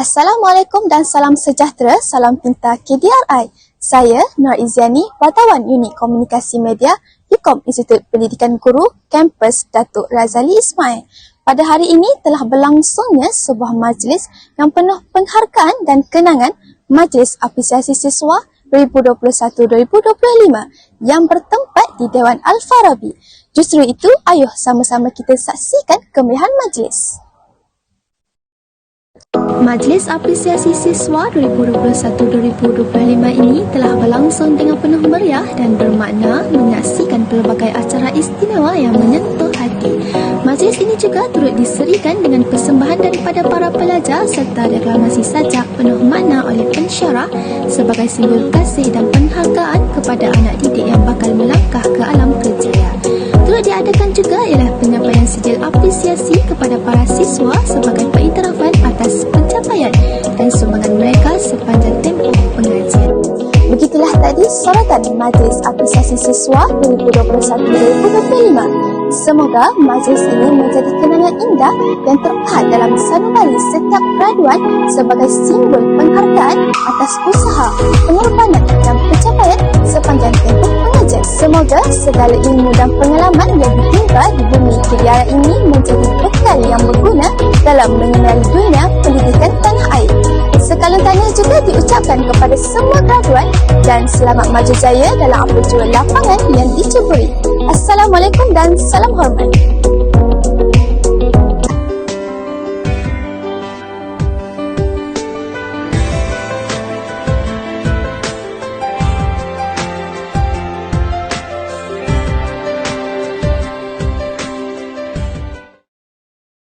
Assalamualaikum dan salam sejahtera, salam pintar KDRI. Saya Nur Iziani, wartawan Unit Komunikasi Media, UKOM Institut Pendidikan Guru, Kampus Datuk Razali Ismail. Pada hari ini telah berlangsungnya sebuah majlis yang penuh penghargaan dan kenangan Majlis Apresiasi Siswa 2021-2025 yang bertempat di Dewan Al-Farabi. Justru itu, ayuh sama-sama kita saksikan kemeriahan majlis. Majlis Apresiasi Siswa 2021-2025 ini telah berlangsung dengan penuh meriah dan bermakna menyaksikan pelbagai acara istimewa yang menyentuh hati. Majlis ini juga turut diserikan dengan persembahan daripada para pelajar serta deklamasi sajak penuh makna oleh pensyarah sebagai simbol kasih dan penghargaan kepada anak didik yang bakal melangkah ke alam kerjaya. Turut diadakan juga ialah penyampaian sijil apresiasi kepada para siswa sebagai tadi sorotan Majlis Apresiasi Siswa 2021-2025. Semoga majlis ini menjadi kenangan indah yang terpahat dalam sanubari setiap graduan sebagai simbol penghargaan atas usaha, pengorbanan dan pencapaian sepanjang tempoh pengajian. Semoga segala ilmu dan pengalaman yang ditimba di bumi Kiriara ini menjadi bekal yang berguna dalam mengenali dunia. Tanya juga diucapkan kepada semua graduan dan selamat maju jaya dalam apa jua lapangan yang dicuburi. Assalamualaikum dan salam hormat.